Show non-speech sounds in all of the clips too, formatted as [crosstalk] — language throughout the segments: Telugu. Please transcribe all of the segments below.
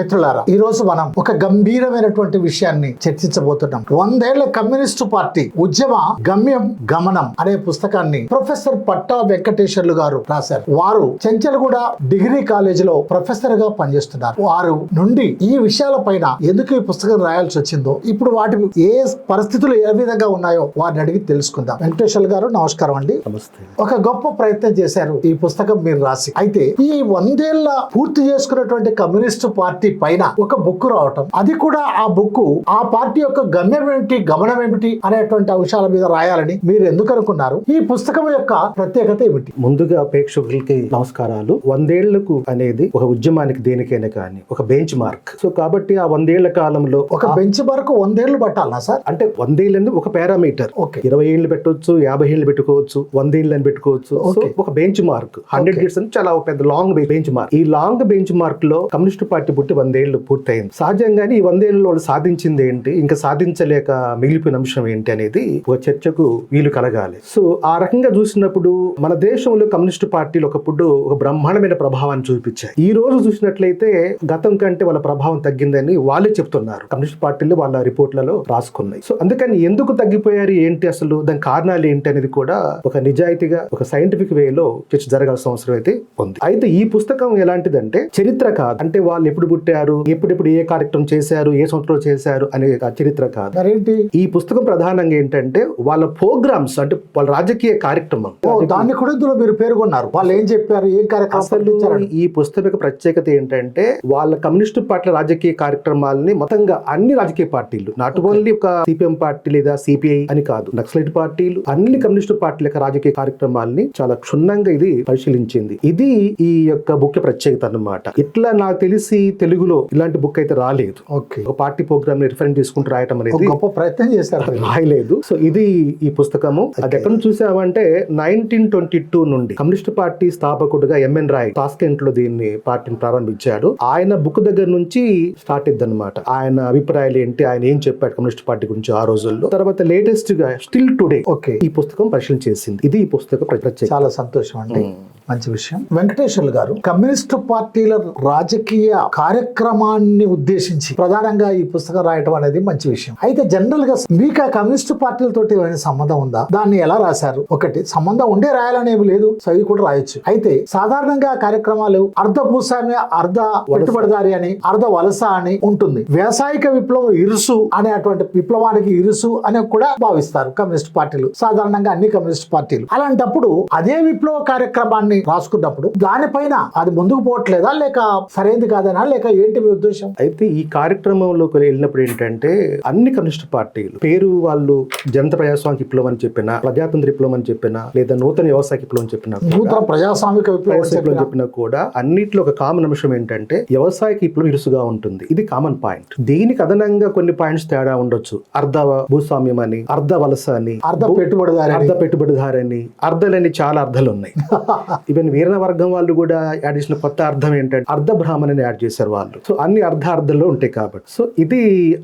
మిత్రులారా ఈ రోజు మనం ఒక గంభీరమైనటువంటి విషయాన్ని చర్చించబోతున్నాం. వందేళ్ళ కమ్యూనిస్టు పార్టీ ఉద్యమ గమ్యం గమనం అనే పుస్తకాన్ని ప్రొఫెసర్ పట్టా వెంకటేశ్వర్లు గారు రాశారు. వారు చెంచల్గూడ డిగ్రీ కాలేజీలో ప్రొఫెసర్గా పనిచేస్తున్నారు. వారు నుండి ఈ విషయాలపైన ఎందుకు ఈ పుస్తకం రాయాల్సి వచ్చిందో ఇప్పుడు వాటి ఏ పరిస్థితులు ఏ విధంగా ఉన్నాయో వారిని అడిగి తెలుసుకుందాం. వెంకటేశ్వర్లు గారు నమస్కారం అండి. నమస్తే. ఒక గొప్ప ప్రయత్నం చేశారు ఈ పుస్తకం మీరు రాసి. అయితే ఈ వందేళ్ళ పూర్తి చేసుకున్నటువంటి కమ్యూనిస్టు పార్టీ పైన ఒక బుక్ రావటం. అది కూడా ఆ బుక్ ఆ పార్టీ యొక్క గమ్యం ఏమిటి గమనం ఏమిటి అనేటువంటి అంశాల మీద రాయాలని మీరు ఎందుకు అనుకున్నారు? ఈ పుస్తకం యొక్క ప్రత్యేకత ఏమిటి? ముందుగా ప్రేక్షకులకి నమస్కారాలు. వందేళ్ళకు అనేది ఒక ఉద్యమానికి దేనికైనా కానీ ఒక బెంచ్ మార్క్ సో కాబట్టి ఆ వందేళ్ళ కాలంలో ఒక బెంచ్ వరకు వందేళ్ళు పట్టాలనా సార్? అంటే వందేళ్ళని ఒక పారామీటర్ ఓకే. ఇరవై ఏళ్ళు పెట్టవచ్చు యాభై ఏళ్ళు పెట్టుకోవచ్చు వందేళ్ళు అని పెట్టుకోవచ్చు. ఒక బెంచ్ మార్క్ హండ్రెడ్. ఇయర్స్ అని చాలా పెద్ద లాంగ్ బెంచ్ మార్క్ ఈ లాంగ్ బెంచ్ మార్క్లో కమ్యూనిస్ట్ పార్టీ పుట్టి వందేళ్ళు పూర్తయింది. సహజంగానే ఈ వందేళ్ళు వాళ్ళు సాధించింది ఏంటి? ఇంకా సాధించలేక మిగిలిపోయిన అంశం ఏంటి అనేది ఒక చర్చకు వీలు కలగాలి. సో ఆ రకంగా చూసినప్పుడు మన దేశంలో కమ్యూనిస్ట్ పార్టీలు ఒకప్పుడు ఒక బ్రహ్మాండమైన ప్రభావాన్ని చూపించాయి. ఈ రోజు చూసినట్లయితే గతం కంటే వాళ్ళ ప్రభావం తగ్గిందని వాళ్ళే చెప్తున్నారు. కమ్యూనిస్ట్ పార్టీలు వాళ్ళ రిపోర్ట్లలో రాసుకున్నాయి. సో అందుకని ఎందుకు తగ్గిపోయారు? ఏంటి అసలు? దాని కారణాలు ఏంటి అనేది కూడా ఒక నిజాయితీగా ఒక సైంటిఫిక్ వేలో చర్చ జరగాల్సిన అవసరం అయితే ఉంది. అయితే ఈ పుస్తకం ఎలాంటిదంటే చరిత్ర కాదు. అంటే వాళ్ళు ఎప్పుడు పుట్టారు? ఎప్పుడెప్పుడు ఏ కార్యక్రమం చేశారు ఏ సంవత్సరంలో చేశారు అనే చరిత్ర కాదు. మరేంటి? ఈ పుస్తకం ప్రధానంగా ఏంటంటే వాళ్ళ ప్రోగ్రామ్స్ అంటే వాళ్ళ రాజకీయ కార్యక్రమం. దాన్ని కూడా ఇందులో మీరు పేర్కొన్నారు. వాళ్ళు ఏం చెప్పారు ఏం కార్యక్రమం. ఈ పుస్తకం యొక్క ప్రత్యేకత ఏంటంటే వాళ్ళ కమ్యూనిస్టు పార్టీల రాజకీయ కార్యక్రమాలని మొత్తంగా అన్ని రాజకీయ పార్టీలు నాట్ ఓన్లీ ఒక సిపిఎం పార్టీ లేదా సిపిఐ అని కాదు నక్సలైట్ పార్టీలు అన్ని కమ్యూనిస్టు పార్టీల యొక్క రాజకీయ కార్యక్రమాలని చాలా క్షుణ్ణంగా ఇది పరిశీలించింది. ఇది ఈ యొక్క బుక్ ప్రత్యేకత అన్నమాట. ఇట్లా నాకు తెలిసి తెలుగులో ఇలాంటి బుక్ అయితే రాలేదు. ఓకే. ఒక పార్టీ ప్రోగ్రామ్ని రిఫరెన్స్ చేసుకుంటూ రాయటం అనేది గొప్ప ప్రయత్నం చేశారు రాయలేదు. సో ఇది ఈ పుస్తకము. అది ఎక్కడ చూసామంటే నైన్టీన్ ట్వంటీ టూ నుండి కమ్యూనిస్ట్ పార్టీ స్థాపకుడుగా ఎంఎన్ రాయ్ టాస్కెంట్లో దీన్ని పార్టీని ప్రారంభించాడు. ఆయన బుక్ దగ్గర నుంచి స్టార్ట్ అయింది అనమాట ఆయన అభిప్రాయాలు ఏంటి? ఆయన ఏం చెప్పాడు కమ్యూనిస్ట్ పార్టీ గురించి ఆ రోజుల్లో? తర్వాత లేటెస్ట్గా స్టిల్ టుడే ఓకే. ఈ పుస్తకం పరిశీలన చేసింది. ఇది ఈ పుస్తకం ప్ర- ప్రత్యేకత. చాలా సంతోషం అండి. మంచి విషయం. వెంకటేశ్వర్లు గారు కమ్యూనిస్టు పార్టీల రాజకీయ కార్యక్రమాన్ని ఉద్దేశించి ప్రధానంగా ఈ పుస్తకం రాయటం అనేది మంచి విషయం. అయితే జనరల్గా మీకు ఆ కమ్యూనిస్టు పార్టీలతో ఏమైనా సంబంధం ఉందా? దాన్ని ఎలా రాశారు? ఒకటి సంబంధం ఉండే రాయాలని లేదు చదివి కూడా రాయొచ్చు. అయితే సాధారణంగా కార్యక్రమాలు అర్ధ భూస్వామ్య అర్ధ పెట్టుబడిదారి అని అర్ధ వలస అని ఉంటుంది. వ్యవసాయిక విప్లవం ఇరుసు అనేటువంటి విప్లవానికి ఇరుసు అని కూడా భావిస్తారు కమ్యూనిస్ట్ పార్టీలు. సాధారణంగా అన్ని కమ్యూనిస్ట్ పార్టీలు. అలాంటప్పుడు అదే విప్లవ కార్యక్రమాన్ని రాసుకున్నప్పుడు దానిపైన అది ముందుకు పోవట్లేదా? లేక సరైనది కాదనా? లేక ఏంటి మీ ఉద్దేశం? అయితే ఈ కార్యక్రమంలోకి వెళ్ళినప్పుడు ఏంటంటే అన్ని కమ్యూనిస్ట్ పార్టీలు పేరు వాళ్ళు జనత ప్రజాస్వామిక విప్లవం అని చెప్పినా ప్రజాతంత్ర విప్లవం అని చెప్పినా లేదా నూతన వ్యవసాయ విప్లవం అని చెప్పినా నూతన ప్రజాస్వామిక విప్లవం చెప్పిన? కూడా అన్నిట్లో ఒక కామన్ అంశం ఏంటంటే వ్యవసాయ విప్లవం ఇరుసుగా ఉంటుంది. ఇది కామన్ పాయింట్ దీనికి అదనంగా కొన్ని పాయింట్స్ తేడా ఉండొచ్చు. అర్ధ భూస్వామ్యం అని అర్ధ వలస అని అర్ధ పెట్టుబడిదారి. అర్ధ పెట్టుబడిదారని అర్ధలని చాలా అర్థాలు ఉన్నాయి. [laughs] ఈవెన్ వీరణ వర్గం వాళ్ళు కూడా యాడ్ చేసిన కొత్త అర్థం ఏంటంటే అర్ధ బ్రాహ్మణని యాడ్ చేశారు వాళ్ళు. సో అన్ని అర్ధ అర్ధంలో ఉంటాయి కాబట్టి. సో ఇది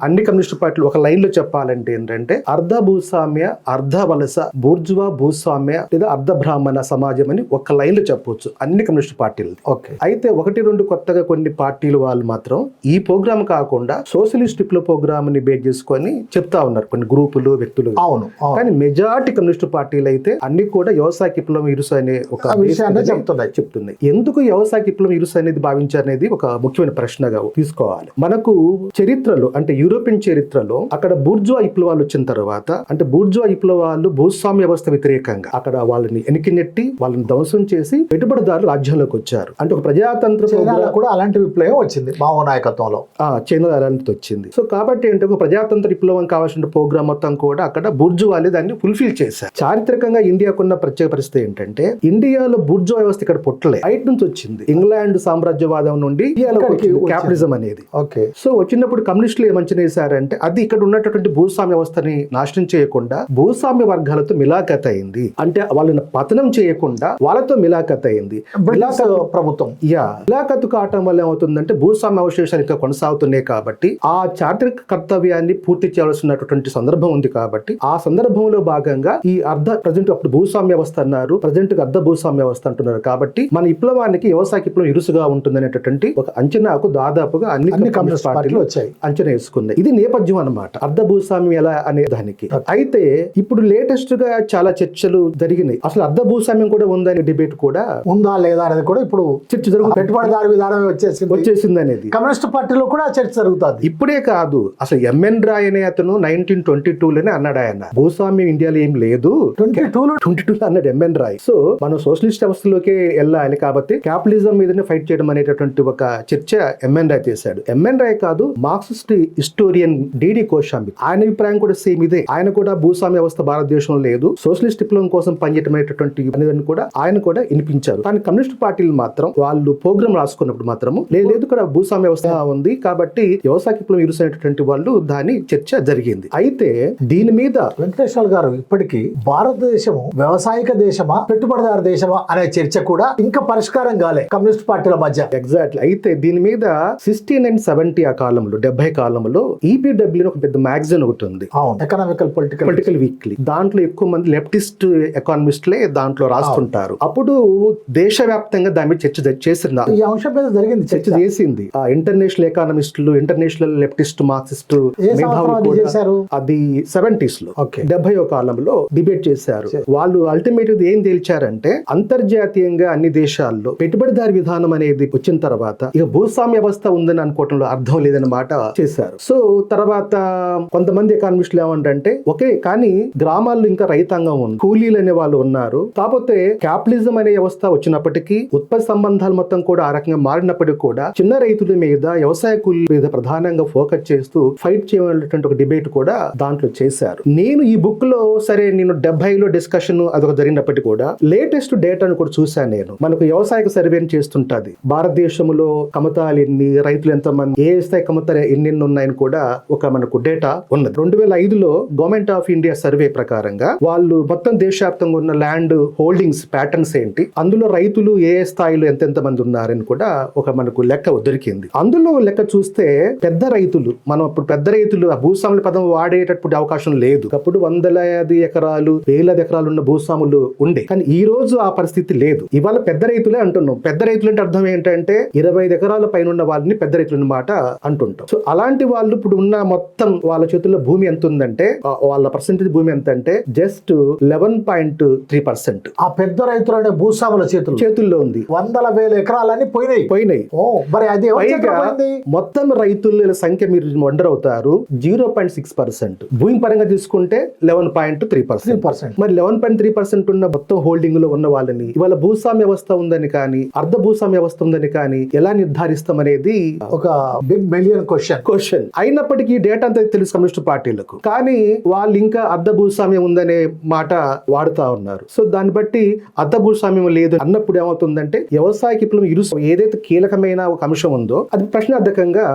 అన్ని కమ్యూనిస్ట్ పార్టీలు ఒక లైన్లో చెప్పాలంటే ఏంటంటే అర్ధ భూస్వామ్య అర్ధ వలస బూర్జువా భూస్వామ్య లేదా అర్ధ బ్రాహ్మణ సమాజం అని ఒక లైన్లో చెప్పొచ్చు అన్ని కమ్యూనిస్ట్ పార్టీలు. ఓకే అయితే ఒకటి రెండు కొత్తగా కొన్ని పార్టీలు వాళ్ళు మాత్రం ఈ ప్రోగ్రామ్ కాకుండా సోషలిస్ట్ విప్లవ ప్రోగ్రామ్ని బేస్ చేసుకొని చెప్తా ఉన్నారు కొన్ని గ్రూపులు వ్యక్తులు. అవును కానీ మెజారిటీ కమ్యూనిస్ట్ పార్టీలు అయితే అన్ని కూడా వ్యవసాయ విప్లవం ఇరుసు అనే ఒక ఆ విషయాన్ని చెప్తున్నాయి. చెప్తున్నాయి. ఎందుకు వ్యవసాయ విప్లవం ఇరుసు అనేది భావించారు అనేది ఒక ముఖ్యమైన ప్రశ్నగా తీసుకోవాలి. మనకు చరిత్రలో అంటే యూరోపియన్ చరిత్రలో అక్కడ బూర్జువా విప్లవాలు వచ్చిన తర్వాత అంటే బూర్జువా విప్లవాలు భూస్వామ్య వ్యవస్థ వ్యతిరేకంగా అక్కడ వాళ్ళని వెనక్కి నెట్టి వాళ్ళని ధ్వంసం చేసి పెట్టుబడిదారులు రాజ్యంలోకి వచ్చారు. అంటే ఒక ప్రజాతంత్ర కూడా అలాంటి విప్లవం వచ్చింది మావో నాయకత్వంలో. ఆ చైనా అలాంటిది వచ్చింది. సో కాబట్టి ఏంటంటే ఒక ప్రజాతంత్ర విప్లవం కావాల్సిన ప్రోగ్రామ్ మొత్తం కూడా అక్కడ బుర్జువాలే దాన్ని ఫుల్ఫిల్ చేశారు. చారిత్రకంగా ఇండియాకున్న ప్రత్యేక పరిస్థితి ఏంటంటే ఇండియాలో బుర్జో వ్యవస్థ ఇక్కడ పుట్టలే. బయట నుంచి వచ్చింది. ఇంగ్లాండ్ సామ్రాజ్యవాదం నుండి. క్యాపిటలిజం అనేది. ఓకే. సో వచ్చినప్పుడు కమ్యూనిస్టులు ఏమంచనా వేశారంటే అది ఇక్కడ ఉన్నటువంటి భూస్వామ్య వ్యవస్థని నాశనం చేయకుండా భూస్వామ్య వర్గాలతో మిలాఖత్ అయింది. అంటే వాళ్ళని పతనం చేయకుండా వాళ్ళతో మిలాఖత్ అయింది. ప్రభుత్వం. యా. మిలాఖత్ కావటం వల్ల ఏమవుతుందంటే భూస్వామ్య అవశేషాలు ఇంకా కొనసాగుతున్నాయి కాబట్టి ఆ చారిత్రక కర్తవ్యాన్ని పూర్తి చేయాల్సినటువంటి సందర్భం ఉంది కాబట్టి ఆ సందర్భంలో భాగంగా ఈ అర్ధ ప్రజెంట్ అప్పుడు భూస్వామ్య వ్యవస్థ అన్నారు. ప్రజెంట్ అర్ధ భూస్వామ్య వ్యవస్థ అంటున్నారు కాబట్టి మన విప్లవానికి వ్యవసాయ విప్లవం ఇరుసుగా ఉంటుందనేటటువంటి ఒక అంచనాకు దాదాపుగా అన్ని అన్ని కమ్యూనిస్ట్ పార్టీలు వచ్చాయి. అంచనా వేసుకున్నాయి. ఇది నేపథ్యం అన్నమాట. అర్ధ భూస్వామ్యం ఎలా అనే దానికి. అయితే ఇప్పుడు లేటెస్ట్గా చాలా చర్చలు జరిగినాయి. అసలు అర్ధ భూస్వామ్యం కూడా ఉందనే డిబేట్ కూడా ఉందా లేదా అనేది కూడా ఇప్పుడు చర్చ జరుగుతుంది. పెట్టుబడిదారు విధానమే వచ్చేసింది. వచ్చేసింది అనేది. కమ్యూనిస్ట్ పార్టీలో కూడా చర్చ జరుగుతుంది. ఇప్పుడే కాదు. అసలు ఎంఎన్ రాయ్ అనే అతను నైన్టీన్ ట్వంటీ టూ లోనే అన్నాడు ఆయన. భూస్వామ్యం ఇండియాలో ఏం లేదు. ట్వంటీ టూలో ట్వంటీ టూ అన్నాడు ఎంఎన్ రాయ్ సో మనం సోషలిస్ట్ వ్యవస్థలోకి వెళ్ళాలి కాబట్టి క్యాపిటలిజం మీదనే ఫైట్ చేయడం అనేటటువంటి ఒక చర్చ ఎంఎన్ రాయ్ చేశాడు. ఎంఎన్ రాయ్ కాదు మార్క్సిస్ట్ హిస్టోరియన్ డిడి కోశాంబి ఆయన అభిప్రాయం కూడా సేమ్ ఇదే. ఆయన కూడా భూస్వామ్య వ్యవస్థ భారతదేశంలో లేదు. సోషలిస్ట్ విప్లవం కోసం పనిచేయడం అనేటటువంటి అనేది కూడా ఆయన కూడా వినిపించారు. కానీ కమ్యూనిస్ట్ పార్టీలు మాత్రం వాళ్ళు ప్రోగ్రామ్ రాసుకున్నప్పుడు మాత్రము లేదు ఇక్కడ భూస్వామ్య వ్యవస్థ ఉంది కాబట్టి వ్యవసాయ విప్లవం ఇరుసైనటువంటి వాళ్ళు దాని చర్చ జరిగింది. అయితే దీని మీద వెంకటేశ్వర గారు ఇప్పటికీ భారతదేశము వ్యవసాయక దేశమా పెట్టుబడిదారు దేశమా అనే చర్చ కూడా ఇంకా పరిష్కారం కాలే కమ్యూనిస్ట్ పార్టీల మధ్య. ఎగ్జాక్ట్లీ అయితే దీని మీద సిక్స్టీన్ అండ్ సెవెంటీ ఆ కాలంలో డెబ్బై కాలంలో E ఈపీడబ్ల్యూ ఒక పెద్ద మ్యాగజైన్ ఒకటి ఉంది. అవును. ఎకనామికల్ పొలిటికల్ పొలిటికల్ వీక్లీ దాంట్లో ఎక్కువ మంది లెఫ్టిస్ట్ ఎకానమిస్ట్లే దాంట్లో రాస్తుంటారు. అప్పుడు దేశవ్యాప్తంగా దాని మీద చర్చ చేసింది? ఈ అంశం మీద జరిగింది చర్చ చేసింది. ఆ ఇంటర్నేషనల్ ఎకానమిస్టులు ఇంటర్నేషనల్ లెఫ్టిస్ట్ మార్క్సిస్ట్ అది చేశారు? అది సెవెంటీస్లో. డెబ్బై కాలంలో డిబేట్ చేశారు. వాళ్ళు అల్టిమేట్ ఏం తేల్చారంటే అంతర్జాతీయంగా అన్ని దేశాల్లో పెట్టుబడిదారి విధానం అనేది వచ్చిన తర్వాత ఇక భూస్వామ్య వ్యవస్థ ఉందని అనుకోవటంలో అర్థం లేదన్నమాట చేశారు. సో తర్వాత కొంతమంది ఎకానమిస్టులు ఏమంటే ఓకే కానీ గ్రామాల్లో ఇంకా రైతాంగం ఉంది. కూలీలు అనే వాళ్ళు ఉన్నారు. కాకపోతే క్యాపిటలిజం అనే వ్యవస్థ వచ్చినప్పటికీ ఉత్పత్తి సంబంధాలు మొత్తం కూడా ఆ రకంగా మారినప్పటికీ కూడా చిన్న రైతుల మీద వ్యవసాయ కూలీల మీద ప్రధానంగా ఫోకస్ చేస్తూ ఫైట్ చేయాలనేటువంటి ఒక డిబేట్ కూడా దాంట్లో చేశారు. నేను ఈ బుక్లో సరే నేను డెబ్బైలో డిస్కషన్ అదొక జరిగినప్పటికీ కూడా లేటెస్ట్ డేటాను కూడా చూశాను నేను. మనకు వ్యవసాయకు సర్వేని చేస్తుంటది. భారతదేశంలో కమతాలు ఎన్ని రైతులు ఎంతమంది ఏ స్థాయి కమతాలు ఎన్ని ఉన్నాయని కూడా ఒక మనకు డేటా ఉన్నది. రెండు వేల ఐదులో గవర్నమెంట్ ఆఫ్ ఇండియా సర్వే ప్రకారంగా వాళ్ళు మొత్తం దేశవ్యాప్తంగా ఉన్న ల్యాండ్ హోల్డింగ్స్ ప్యాటర్న్స్ ఏంటి అందులో రైతులు ఏ ఏ స్థాయిలో ఎంతెంత మంది ఉన్నారని కూడా ఒక మనకు లెక్క దొరికింది. అందులో లెక్క చూస్తే పెద్ద రైతులు మనం ఇప్పుడు పెద్ద రైతులు ఆ భూస్వాముల పదం వాడేటప్పుడు అవకాశం లేదు. అప్పుడు వందలాది ఎకరాలు వేలాది ఎకరాలు ఉన్న భూస్వాములు ఉండే. కానీ ఈ రోజు ఆ పరిస్థితి లేదు. ఇవాళ పెద్ద రైతులే అంటున్నాం. పెద్ద రైతులు అంటే అర్థం ఏంటంటే ఇరవై ఐదు ఎకరాల పైన ఉన్న వాళ్ళని పెద్ద రైతులు అన్నమాట అంటుంటాం. సో అలాంటి వాళ్ళు ఇప్పుడు ఉన్న మొత్తం వాళ్ళ చేతుల్లో భూమి ఎంత ఉందంటే వాళ్ళ పర్సెంటేజ్ భూమి ఎంత అంటే just eleven point three percent ఆ పెద్ద రైతులు అనే భూస్వాముల చేతులు చేతుల్లో ఉంది. వందల వేల ఎకరాలన్నీ పోయినాయి. పోయినాయి. ఓ మరి అది మొత్తం రైతుల సంఖ్య మీరు వండర్ అవుతారు జీరో పాయింట్ సిక్స్ పర్సెంట్ భూమి పరంగా తీసుకుంటే eleven point three three percent percent మరి లెవెన్ పాయింట్ త్రీ పర్సెంట్ ఉన్న మొత్తం హోల్డింగ్లో ఉన్న వాళ్ళని ఇవాళ భూస్వామ్య వ్యవస్థ ఉందని కానీ అర్ధ భూస్వామ్య వ్యవస్థ ఉందని కానీ ఎలా నిర్ధారిస్తాం అనేది ఒక బిగ్ మిలియన్ క్వశ్చన్ క్వశ్చన్ అయినప్పటికీ డేటా అంతా తెలుసు కమ్యూనిస్ట్ పార్టీలకు. కానీ వాళ్ళు ఇంకా అర్ధ భూస్వామ్యం ఉందనే మాట వాడుతా ఉన్నారు. సో దాన్ని బట్టి అర్ధ భూస్వామ్యం లేదు అన్నప్పుడు ఏమవుతుందంటే వ్యవసాయ విప్లవం ఇరు ఏదైతే కీలకమైన ఒక అంశం ఉందో అది ప్రశ్నార్థకంగా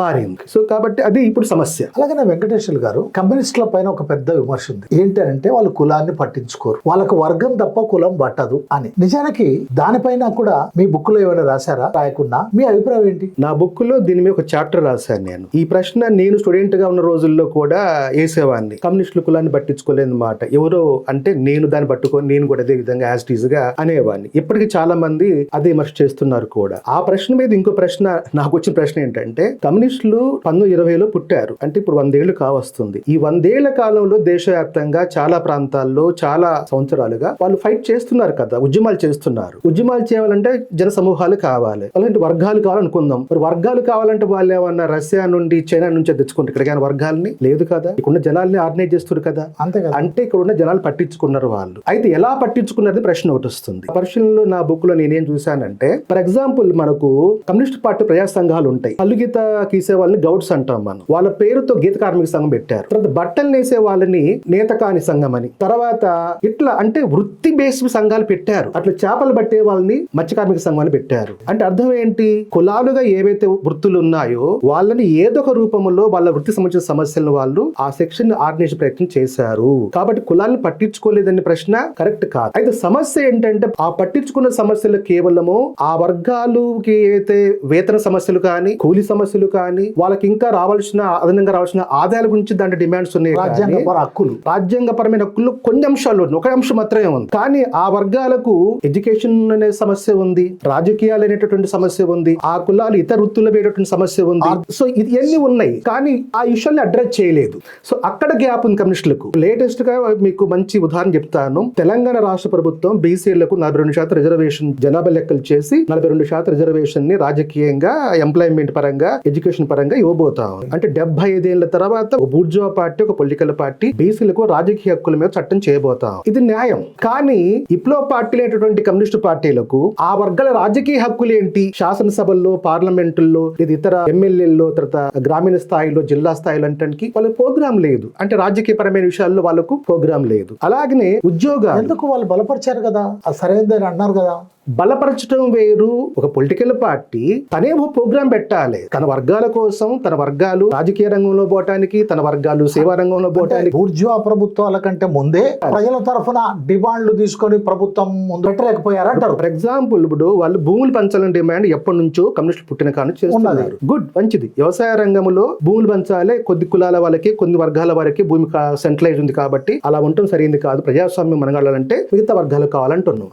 మారింది. సో కాబట్టి అది ఇప్పుడు సమస్య. అలాగనే వెంకటేశ్వర గారు కమ్యూనిస్టుల పైన ఒక పెద్ద విమర్శ ఉంది. ఏంటంటే వాళ్ళు కులాన్ని పట్టించుకోరు. వాళ్ళకు వర్గం తప్ప కులం పట్టదు అని నిజానికి దానిపైన కూడా మీ బుక్లో ఏమైనా రాశారా? రాయకున్నా? మీ అభిప్రాయం ఏంటి? నా బుక్లో దీని మీద ఒక చాప్టర్ రాశాను నేను. ఈ ప్రశ్న నేను స్టూడెంట్గా ఉన్న రోజుల్లో కూడా వేసేవాడిని. కమ్యూనిస్టుల కులాన్ని పట్టించుకోలేదు మాట ఎవరో అంటే నేను దాన్ని పట్టుకొని నేను కూడా అదే విధంగా యాజ్గా అనేవాడిని. ఇప్పటికి చాలా మంది అదే విమర్శ చేస్తున్నారు కూడా. ఆ ప్రశ్న మీద ఇంకో ప్రశ్న నాకు వచ్చిన ప్రశ్న ఏంటంటే కమ్యూనిస్టులు పంతొమ్మిది ఇరవైలో పుట్టారు. అంటే ఇప్పుడు వందేళ్ళు కావస్తుంది. ఈ వందేళ్ళ కాలంలో దేశవ్యాప్తంగా చాలా ప్రాంతాల్లో చాలా సంవత్సరాలుగా వాళ్ళు ఫైట్ చేస్తున్నారు కదా. ఉద్యమాలు చేస్తున్నారు. ఉద్యమాలు చేయాలంటే జన సమూహాలు కావాలి. అలాంటి వర్గాలు కావాలనుకుందాం. మరి వర్గాలు కావాలంటే వాళ్ళు ఏమన్నా రష్యా నుండి చైనా నుంచి తెచ్చుకుంటారు. ఇక్కడ కానీ వర్గాలని లేదు కదా? ఇక్కడ ఉన్న జనాల్ని ఆర్గనైజ్ చేస్తారు కదా? అంతే కదా. అంటే ఇక్కడ ఉన్న జనాలు పట్టించుకున్నారు వాళ్ళు. అయితే ఎలా పట్టించుకున్నది ప్రశ్న ఒకటి వస్తుంది. పరిశీలనలో నా బుక్లో నేనేం చూశానంటే ఫర్ ఎగ్జాంపుల్ మనకు కమ్యూనిస్ట్ పార్టీ ప్రజా సంఘాలు ఉంటాయి. కళ్ళు గీత గీసే వాళ్ళని గౌడ్స్ అంటాం మనం. వాళ్ళ పేరుతో గీత కార్మిక సంఘం పెట్టారు. తర్వాత బట్టలు నేసే వాళ్ళని నేతకాని సంఘం అని. తర్వాత ఇట్లా అంటే వృత్తి బేస్డ్ సంఘాలు పెట్టారు. పెట్టారు. అట్లా చేపలు పట్టే వాళ్ళని మత్స్య కార్మిక సంఘాన్ని పెట్టారు. అంటే అర్థం ఏంటి? కులాలుగా ఏవైతే వృత్తులు ఉన్నాయో వాళ్ళని ఏదో ఒక రూపంలో వాళ్ళ వృత్తి సంబంధించిన సమస్యలను వాళ్ళు ఆ సెక్షన్ ఆర్గనైజ్ ప్రయత్నం చేశారు. కాబట్టి కులాలను పట్టించుకోలేదనే ప్రశ్న కరెక్ట్ కాదు. అయితే సమస్య ఏంటంటే ఆ పట్టించుకున్న సమస్యలు కేవలము ఆ వర్గాలుకి అయితే వేతన సమస్యలు కానీ కూలి సమస్యలు కానీ వాళ్ళకి ఇంకా రావాల్సిన అదనంగా రావాల్సిన ఆదాయాల గురించి దాంట్లో డిమాండ్స్ ఉన్నాయి కానీ రాజ్యాంగ పర హక్కులు. రాజ్యాంగపరమైన హక్కులు కొన్ని అంశాలు. ఒక అంశం మాత్రమే ఉంది. కానీ ఆ వర్గాలకు ఎడ్యుకేషన్ అనే సమస్య ఉంది రాజకీయాలు అనేటటువంటి సమస్య ఉంది ఆ కులాలు ఇతర వృత్తుల్లో వేరేటువంటి సమస్య ఉంది. సో ఇది ఎన్ని ఉన్నాయి కానీ ఆ విషయాన్ని అడ్రస్ చేయలేదు. సో అక్కడ గ్యాప్ ఉంది కమ్యూనిస్టులకు. లేటెస్ట్గా మీకు మంచి ఉదాహరణ చెప్తాను. తెలంగాణ రాష్ట్ర ప్రభుత్వం బీసీలకు నలభై రెండు శాతం రిజర్వేషన్ జనాభా లెక్కలు చేసి నలభై రెండు శాతం రిజర్వేషన్ని రాజకీయంగా ఎంప్లాయ్మెంట్ పరంగా ఎడ్యుకేషన్ పరంగా ఇవ్వబోతా ఉంది. అంటే డెబ్బై ఐదేళ్ళ తర్వాత ఒక బూర్జువా పార్టీ ఒక పొలిటికల్ పార్టీ బీసీలకు రాజకీయ హక్కుల మీద చట్టం చేయబోతాం ఇది న్యాయం. కానీ ఇప్లో పార్టీలు అనేటటువంటి కమ్యూనిస్టు పార్టీలకు ఆ వర్గాల రాజకీయ హక్కులు ఏంటి? శాసనసభల్లో పార్లమెంటుల్లో లేదా ఇతర ఎమ్మెల్యేల్లో తర్వాత గ్రామీణ స్థాయిలో జిల్లా స్థాయిలో అంటానికి వాళ్ళకి ప్రోగ్రామ్ లేదు. అంటే రాజకీయ పరమైన విషయాల్లో వాళ్ళకు ప్రోగ్రామ్ లేదు. అలాగనే ఉద్యోగాలు. ఎందుకు వాళ్ళు బలపరిచారు కదా? అది అన్నారు కదా? బలపరచడం వేరు. ఒక పొలిటికల్ పార్టీ తనే ఓ ప్రోగ్రాం పెట్టాలి. తన వర్గాల కోసం తన వర్గాలు రాజకీయ రంగంలో పోవటానికి తన వర్గాలు సేవా రంగంలో పోవటానికి. బూర్జువా ప్రభుత్వాల కంటే ముందే ప్రజల తరఫున డిమాండ్లు తీసుకొని ప్రభుత్వం ముందు పెట్టలేకపోయారంటారు ఫర్ ఎగ్జాంపుల్ ఇప్పుడు వాళ్ళు భూములు పంచాలని డిమాండ్ ఎప్పటి నుంచో కమ్యూనిస్టులు పుట్టిన కాను చేస్తున్నారు. గుడ్ మంచిది. వ్యవసాయ రంగంలో భూములు పంచాలి కొద్ది కులాల వాళ్ళకి కొన్ని వర్గాల వారికి భూమి సెంట్రలైజ్ ఉంది కాబట్టి అలా ఉండటం సరైంది కాదు. ప్రజాస్వామ్యం మనగాలంటే మిగతా వర్గాలు కావాలంటున్నాం.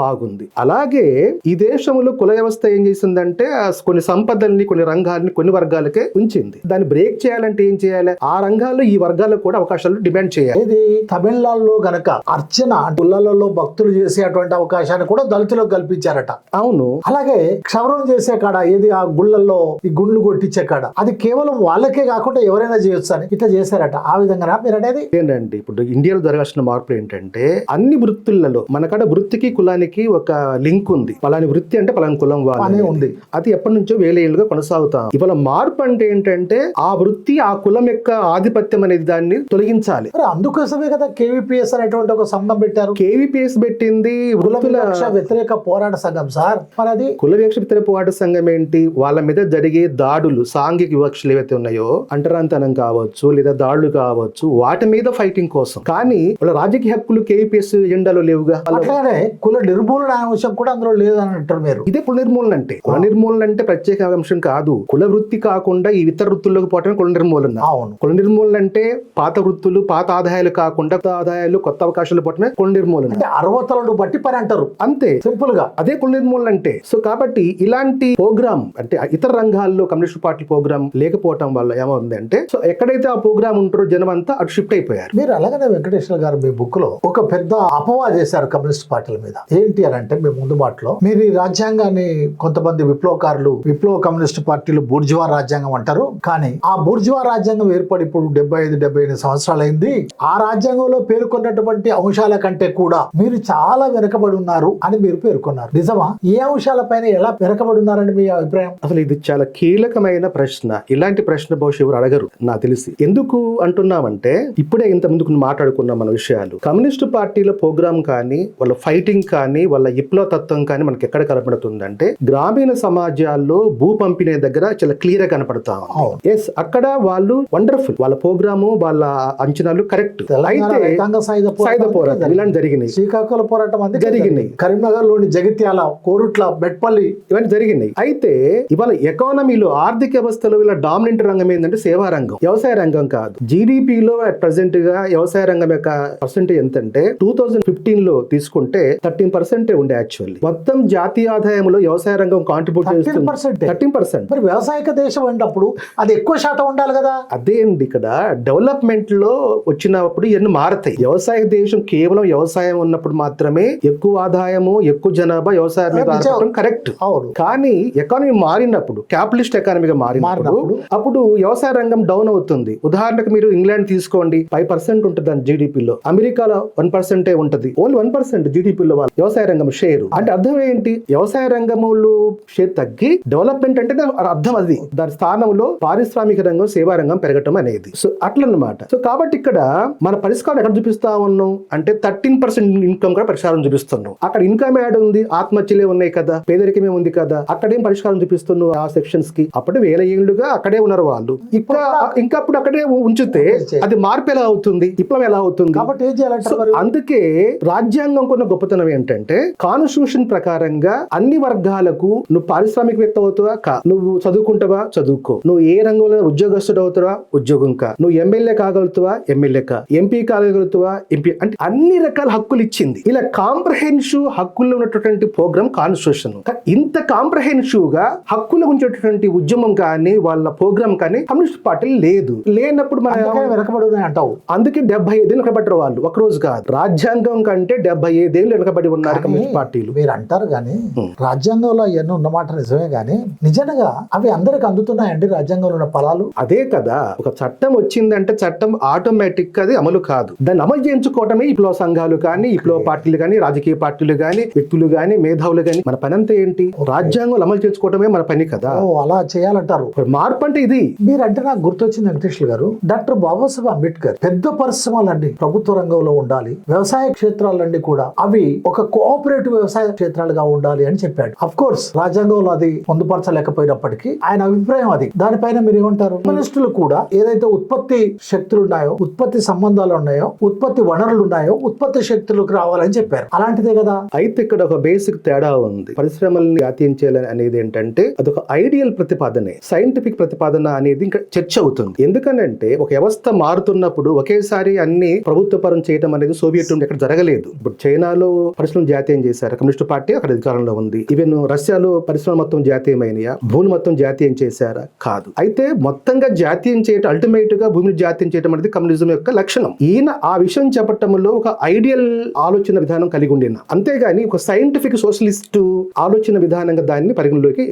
బాగుంది. అలాగే ఈ దేశంలో కుల వ్యవస్థ ఏం చేసిందంటే కొన్ని సంపదల్ని కొన్ని రంగాల్ని కొన్ని వర్గాలకే ఉంచింది. దాన్ని బ్రేక్ చేయాలంటే ఏం చేయాలి? ఆ రంగాల్లో ఈ వర్గాలకు కూడా అవకాశాలు డిమాండ్ చేయాలి. ఇది తమిళనాడులో గనక అర్చన గుళ్ళలలో భక్తులు చేసేటువంటి అవకాశాన్ని కూడా దళితులకు కల్పించారట. అవును. అలాగే క్షవరం చేసే కాడ ఏది? ఆ గుళ్ళల్లో ఈ గుండ్లు కొట్టించే కాడ. అది కేవలం వాళ్ళకే కాకుండా ఎవరైనా చేయొచ్చు అని ఇట్లా చేశారట. ఆ విధంగా మీరు అనేది? ఏంటంటే ఇప్పుడు ఇండియాలో జరగాల్సిన మార్పులు ఏంటంటే అన్ని వృత్తులలో మనకాడ వృత్తికి కులానికి ఒక లింక్ ఉంది పలాని వృత్తి అంటే పలాని కులం పనే వాళ్ళు ఉంది. అది ఎప్పటి నుంచో వేల ఏళ్ళుగా కొనసాగుతాం ఇవాళ మార్పు అంటే ఏంటంటే ఆ వృత్తి ఆ కులం యొక్క ఆధిపత్యం అనేది దాన్ని తొలగించాలి. అందుకోసమే కదా కేవీపీఎస్ అనేటువంటి ఒక సంఘం పెట్టారు. కేవీపీఎస్ పెట్టింది వృత్తుల వ్యతిరేక పోరాట సంఘం సార్. మరి అది కుల వివక్ష వ్యతిరేక పోరాట సంఘం ఏంటి? వాళ్ళ మీద జరిగే దాడులు సాంఘిక వివక్షలు ఏవైతే ఉన్నాయో అంటరాంతనం కావచ్చు లేదా దాడులు కావచ్చు వాటి మీద ఫైటింగ్ కోసం. కానీ వాళ్ళ రాజకీయ హక్కులు కేవీపీఎస్ ఎజెండాలో లేవుగా? కుల నిర్మూలన అంశం కూడా అందులో లేదని అంటారు మీరు. ఇదే కుల నిర్మూలన అంటే. కుల నిర్మూలన అంటే ప్రత్యేక అంశం కాదు. కుల వృత్తి కాకుండా ఈ ఇతర వృత్తుల్లోకి పోవటమే కుల నిర్మూలన. అవును. కుల నిర్మూలన అంటే పాత వృత్తులు పాత ఆదాయాలు కాకుండా కొత్త ఆదాయాలు కొత్త అవకాశాలు పోవటమే కుల నిర్మూలన. అంటే అరవతలను బట్టి పని అంటారు. అంతే. సింపుల్గా. అదే కుల నిర్మూలన అంటే. సో కాబట్టి ఇలాంటి ప్రోగ్రామ్ అంటే ఇతర రంగాల్లో కమ్యూనిస్ట్ పార్టీ ప్రోగ్రామ్ లేకపోవటం వల్ల ఏమవుంది అంటే సో ఎక్కడైతే ఆ ప్రోగ్రామ్ ఉంటారో జనం అంతా అటు షిఫ్ట్ అయిపోయారు. మీరు అలాగనే వెంకటేశ్వర గారు మీ బుక్లో ఒక పెద్ద అపవా చేశారు కమ్యూనిస్ట్ పార్టీల మీద. ఏంటి అని అంటే మీ ముందుబాటులో మీరు ఈ రాజ్యాంగాన్ని కొంతమంది విప్లవకారులు విప్లవ కమ్యూనిస్ట్ పార్టీలు బూర్జువా రాజ్యాంగం అంటారు. కానీ ఆ బూర్జువా రాజ్యాంగం ఏర్పడి ఇప్పుడు డెబ్బై ఐదు డెబ్బై ఎనిమిది సంవత్సరాలు అయింది. ఆ రాజ్యాంగంలో పేర్కొన్నటువంటి అంశాల కంటే కూడా మీరు చాలా వెనకబడి ఉన్నారు అని మీరు పేర్కొన్నారు. నిజమా? ఏ అంశాలపైన ఎలా వెనుకబడి ఉన్నారని మీ అభిప్రాయం? అసలు ఇది చాలా కీలకమైన ప్రశ్న. ఇలాంటి ప్రశ్న బహుశా ఎవరు అడగరు నాకు తెలిసి. ఎందుకు అంటున్నామంటే ఇప్పుడే ఇంత ముందుకు మాట్లాడుకున్నాం మన విషయాలు. కమ్యూనిస్ట్ పార్టీల ప్రోగ్రామ్ కానీ వాళ్ళ ఫైటింగ్ కానీ వాళ్ళ విప్లవ తత్వం కానీ మనకి ఎక్కడ కనపడుతుందంటే గ్రామీణ సమాజాల్లో భూ పంపిణీ దగ్గర చాలా క్లియర్గా కనపడతా. ఎస్ అక్కడ వాళ్ళు వండర్ఫుల్ వాళ్ళ ప్రోగ్రాము వాళ్ళ అంచనాలు కరెక్ట్ అయితే రైతాంగ సాయుధ పోరాటం ఇలాంటి జరిగినాయి. శ్రీకాకుళం పోరాటం అందుకే జరిగినాయి. కరీంనగర్లోని జగిత్యాల కోరుట్ల బెట్పల్లి ఇవన్నీ జరిగినాయి. అయితే ఇవాళ ఎకానమీలో ఆర్థిక వ్యవస్థలో ఇలా డామినెంట్ రంగం ఏంటంటే సేవా రంగం. వ్యవసాయ రంగం కాదు. జీడిపిలో ప్రెసెంట్గా వ్యవసాయ రంగం యొక్క పర్సెంటేజ్ ఎంత అంటే టూ థౌజండ్ ఫిఫ్టీన్లో తీసుకుంటే థర్టీన్ పర్సెంట్ ఉండే యాక్చువల్లీ మొత్తం జాతీయ ఆదాయంలో వ్యవసాయ రంగం కాంట్రిబ్యూట్ థర్టీన్ చేస్తుంది. పర్సెంట్ థర్టీన్ పర్సెంట్ మరి వ్యవసాయక దేశం అయినప్పుడు అది ఎక్కువ శాతం ఉండాలి కదా? అదే అండి ఇక్కడ డెవలప్మెంట్లో వచ్చినప్పుడు ఇవన్నీ మారతాయి. వ్యవసాయ దేశం కేవలం వ్యవసాయం ఉన్నప్పుడు మాత్రమే ఎక్కువ ఆదాయము ఎక్కువ జనాభా వ్యవసాయం మీద కరెక్ట్ అవును. కానీ ఎకానమీ మారినప్పుడు క్యాపిటలిస్ట్ ఎకానమీగా మారినప్పుడు మారినప్పుడు. అప్పుడు వ్యవసాయ రంగం డౌన్ అవుతుంది. ఉదాహరణకు మీరు ఇంగ్లాండ్ తీసుకోండి. ఫైవ్ పర్సెంట్ ఉంటుంది దాని జీడిపిలో అమెరికాలో వన్ పర్సెంటే ఉంటుంది. ఓన్లీ వన్ పర్సెంట్ జీడిపిలో వాళ్ళ వ్యవసాయ రంగం షేరు అంటే అర్థం ఏంటి? వ్యవసాయ రంగంలో షేర్ తగ్గి డెవలప్మెంట్ అంటే అర్థం అది. దాని స్థానంలో పారిశ్రామిక రంగం సేవా రంగం పెరగటం అనేది. సో అట్లన్నమాట. సో కాబట్టి ఇక్కడ మన పరిష్కారం ఎక్కడ చూపిస్తా ఉన్నాం? అంటే థర్టీన్ పర్సెంట్ ఇన్కమ్ కూడా పరిష్కారం చూపిస్తున్నాం. అక్కడ ఇన్కమ్ యాడ్ ఉంది ఆత్మహత్యలే ఉన్నాయి కదా పేదరికమే ఉంది కదా అక్కడేం పరిష్కారం చూపిస్తున్నావు ఆ సెక్షన్స్కి? అప్పుడు వేల ఏళ్ళుగా అక్కడే ఉన్నారు వాళ్ళు. ఇంకా ఇంకా అప్పుడు అక్కడే ఉంచితే అది మార్పు ఎలా అవుతుంది? విప్లవం ఎలా అవుతుంది? కాబట్టి అందుకే రాజ్యాంగం కొన్న గొప్పతనం ఏంటంటే కాన్స్టిట్యూషన్ ప్రకారంగా అన్ని వర్గాలకు నువ్వు పారిశ్రామికవేత్త అవుతావా? కా. నువ్వు చదువుకుంటావా? చదువుకో. నువ్వు ఏ రంగంలో ఉద్యోగస్తుడు అవుతావా? ఉద్యోగం కా. నువ్వు ఎమ్మెల్యే కాగలుగుతావా? ఎమ్మెల్యే కా. ఎంపీ కాగలుగుతావా? ఎంపీ అంటే అన్ని రకాల హక్కులు ఇచ్చింది. ఇలా కాంప్రహెన్సివ్ హక్కుల్లో ఉన్నటువంటి ప్రోగ్రామ్ కాన్స్టిట్యూషన్. ఇంత కాంప్రహెన్సివ్గా హక్కుల గురించేటటువంటి ఉద్యమం కానీ వాళ్ళ ప్రోగ్రామ్ కానీ కమ్యూనిస్ట్ పార్టీ లేదు. లేనప్పుడు మన వెనకబడి అంటావు. అందుకే డెబ్బై ఐదేళ్ళు వెనకబడ్డారు వాళ్ళు. ఒక రోజు కాదు. రాజ్యాంగం కంటే డెబ్బై ఐదేళ్ళు వెనకబడి ఉన్నారు కమ్యూనిస్ట్ పార్టీలు. మీరు అంటారు కానీ. రాజ్యాంగంలో అవన్నీ ఉన్నమాట నిజమే కానీ నిజంగా అవి అందరికి అందుతున్నాయండి రాజ్యాంగంలో ఉన్న ఫలాలు. అదే కదా ఒక చట్టం వచ్చిందంటే చట్టం ఆటోమేటిక్ అది అమలు కాదు. దాన్ని అమలు చేయించుకోవటమే విప్లవ సంఘాలు కానీ విప్లవ పార్టీలు కానీ రాజకీయ పార్టీలు కానీ వ్యక్తులు కానీ మేధావులు కానీ మన పని అంతా ఏంటి రాజ్యాంగం అమలు చేసుకోవటమే మన పని కదా. అలా చేయాలంటారు. ఇప్పుడు మార్పు అంటే ఇది. మీరంటే నాకు గుర్తొచ్చింది వెంకటేశ్వర గారు డాక్టర్ బాబాసాహెబ్ అంబేద్కర్ పెద్ద పరిశ్రమలన్నీ ప్రభుత్వ రంగంలో ఉండాలి వ్యవసాయ క్షేత్రాలన్నీ కూడా అవి ఒక కోఆపరేటివ్ వ్యవసాయ క్షేత్రాలుగా ఉండాలి అని చెప్పాడు. అఫ్ కోర్స్ రాజ్యాంగంలో అది పొందుపరచలేకపోయినప్పటికీ ఆయన అభిప్రాయం అది. దానిపైన మీరు ఏమంటారు? కమ్యూనిస్టులు కూడా ఏదైతే ఉత్పత్తి శక్తులు ఉన్నాయో ఉత్పత్తి సంబంధాలు ఉన్నాయో ఉత్పత్తి వనరులు ఉన్నాయో ఉత్పత్తి శక్తులకు రావాలని చెప్పారు. అలాంటిదే కదా? అయితే ఇక్కడ ఒక బేసిక్ తేడా ఉంది. పరిశ్రమల్ని జాతీయం చేయాలని అనేది ఏంటంటే అదొక ఐడియల్ ప్రతిపాదనే సైంటిఫిక్ ప్రతిపాదన అనేది ఇంకా చర్చ అవుతుంది. ఎందుకనంటే ఒక వ్యవస్థ మారుతున్నప్పుడు ఒకేసారి అన్ని ప్రభుత్వ పరం చేయడం అనేది సోవియట్ యూనియన్ ఎక్కడ జరగలేదు. ఇప్పుడు చైనాలో పరిశ్రమలు జాతీయం చేశారు. కమ్యూనిస్ట్ పార్టీ అక్కడ అధికారంలో ఉంది. ఈవెన్ రష్యాలో పరిశ్రమ మొత్తం జాతీయమైనయా? భూమి మొత్తం జాతీయం చేశారా? కాదు. అయితే మొత్తంగా జాతీయం చేయటం అల్టిమేట్గా భూమిని జాతీయం చేయడం అనేది కమ్యూనిజం యొక్క లక్షణం. ఈయన ఆ విషయం చెప్పటంలో ఒక ఐడియల్ ఆలోచన విధానం కలిగి ఉండిన. అంతేగాని ఒక సైంటిఫిక్ సోషలిస్ట్ ఆలోచన విధానంగా దాన్ని పరిగణలోకి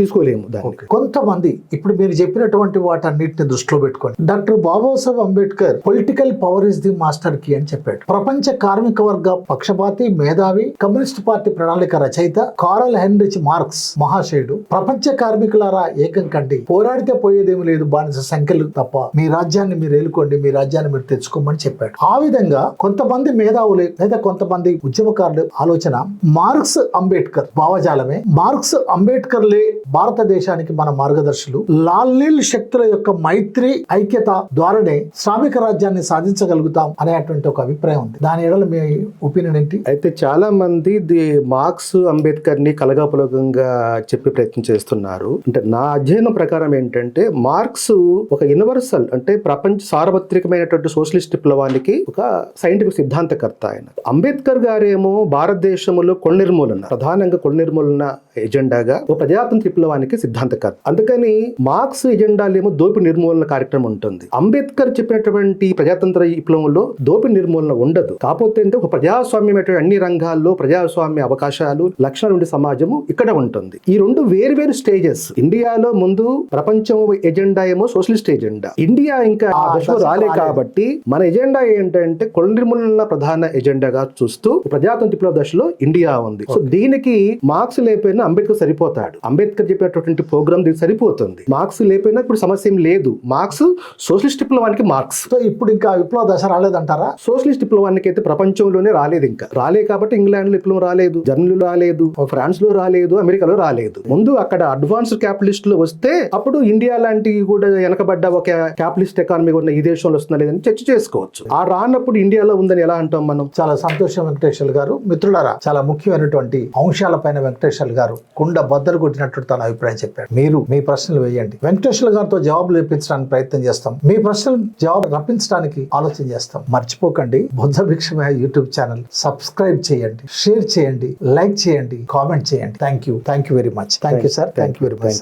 తీసుకోలేము. దాన్ని. కొంతమంది ఇప్పుడు మీరు చెప్పినటువంటి వాటన్నిటిని దృష్టిలో పెట్టుకోండి doctor Babasaheb Ambedkar political power is the master key అని చెప్పాడు. ప్రపంచ కార్మిక వర్గ పక్షపాతి మేధావి కమ్యూనిస్ట్ పార్టీ ప్రణాళిక రచయిత కారల్ హెన్రిచ్ మార్క్స్ మహాశయుడు. ప్రపంచ కార్మికులారా ఏకం కండి. పోరాడితే పోయేదేమీ లేదు బానిస సంఖ్యలు తప్ప. మీ రాజ్యాన్ని మీరు ఏలుకోండి మీ రాజ్యాన్ని మీరు తెచ్చుకోమని చెప్పాడు. ఆ విధంగా కొంతమంది మేధావులు లేదా కొంతమంది ఉద్యమకారులు ఆలోచన మార్క్స్ అంబేద్కర్ భావజాలమే. మార్క్స్ అంబేద్కర్లే భారతదేశానికి మన మార్గదర్శులు. లాల్నీల్ శక్తుల యొక్క మైత్రి ఐక్యత ద్వారానే శ్రామిక రాజ్యాన్ని సాధించగలుగుతాం అనేటువంటి ఒక అభిప్రాయం ఉంది. దాని ఎడల మీ ఒపీనియన్ ఏంటి? అయితే చాలా మంది ది మార్క్స్ అంబేద్కర్ని కలగాపులకంగా చెప్పే ప్రయత్నం చేస్తున్నారు. అంటే నా అధ్యయనం ప్రకారం ఏంటంటే మార్క్స్ ఒక యూనివర్సల్ అంటే ప్రపంచ సార్వత్రికమైనటువంటి సోషలిస్ట్ విప్లవానికి ఒక సైంటిఫిక్ సిద్ధాంతకర్త ఆయన. అంబేద్కర్ గారేమో భారతదేశంలో కొల నిర్మూలన ప్రధానంగా కొల నిర్మూలన ఎజెండాగా ఒక ప్రజాతంత్ర విప్లవానికి సిద్ధాంతకర్త. అందుకని మార్క్స్ ఎజెండాలేమో దోపి నిర్మూలన కార్యక్రమం ఉంటుంది. అంబేద్కర్ చెప్పినటువంటి ప్రజాతంత్ర విప్లవంలో దోపి నిర్మూలన ఉండదు. కాకపోతే అంటే ఒక ప్రజాస్వామ్యమైనటువంటి అన్ని రంగాల్లో ప్రజా ప్రజాస్వామ్య అవకాశాలు లక్షణాలు ఉండే సమాజము ఇక్కడ ఉంటుంది. ఈ రెండు వేరు వేరు స్టేజెస్. ఇండియాలో ముందు ప్రపంచం ఎజెండా ఏమో సోషలిస్ట్ ఎజెండా. ఇండియా ఇంకా ఆ దశలో రాలే. కాబట్టి మన ఎజెండా ఏంటంటే కొల నిర్మూలన ప్రధాన ఎజెండాగా చూస్తూ ప్రజాతంత్ర విప్లవ దశలో ఇండియా ఉంది. సో దీనికి మార్క్స్ లేకపోయినా అంబేద్కర్ సరిపోతాడు. అంబేద్కర్ చెప్పినటువంటి ప్రోగ్రామ్ దీనికి సరిపోతుంది. మార్క్స్ లేకపోయినా ఇప్పుడు సమస్య ఏం లేదు. మార్క్స్ సోషలిస్ట్ విప్లవానికి మార్క్స్. సో ఇప్పుడు ఇంకా విప్లవ దశ రాలేదంటారా? సోషలిస్ట్ విప్లవానికి అయితే ప్రపంచంలోనే రాలేదు ఇంకా. రాలే కాబట్టి ఇంగ్లాండ్లో విప్లవం రాలేదు జర్మనీలో రాలేదు ఫ్రాన్స్లో రాలేదు అమెరికాలో రాలేదు. ముందు అక్కడ అడ్వాన్స్ క్యాపిటలిస్ట్లో వస్తే అప్పుడు ఇండియా లాంటి కూడా వెనకబడ్డ ఒక క్యాపిటలిస్ట్ ఎకానమీ ఉన్న ఈ దేశంలో వస్తుందా లేదని చర్చ చేసుకోవచ్చు. ఆ రానప్పుడు ఇండియాలో ఉందని ఎలా అంటాం మనం? చాలా సంతోషం వెంకటేశ్వర గారు. మిత్రులారా చాలా ముఖ్యమైనటువంటి అంశాలపైన వెంకటేశ్వర గారు కుండ బద్దలు కొట్టినట్టు తన అభిప్రాయం చెప్పాడు మీరు మీ ప్రశ్నలు వేయండి. వెంకటేశ్వర గారితో జవాబులు ఇప్పించడానికి ప్రయత్నం చేస్తాం. మీ ప్రశ్నలు జవాబు రప్పించడానికి ఆలోచన చేస్తాం. మర్చిపోకండి. బుద్ధ భిక్షమే యూట్యూబ్ ఛానల్ సబ్స్క్రైబ్ చేయండి. షేర్ చేయండి లైక్ చేయండి కామెంట్ చేయండి. Thank you thank you very much thank you sir thank you very much sir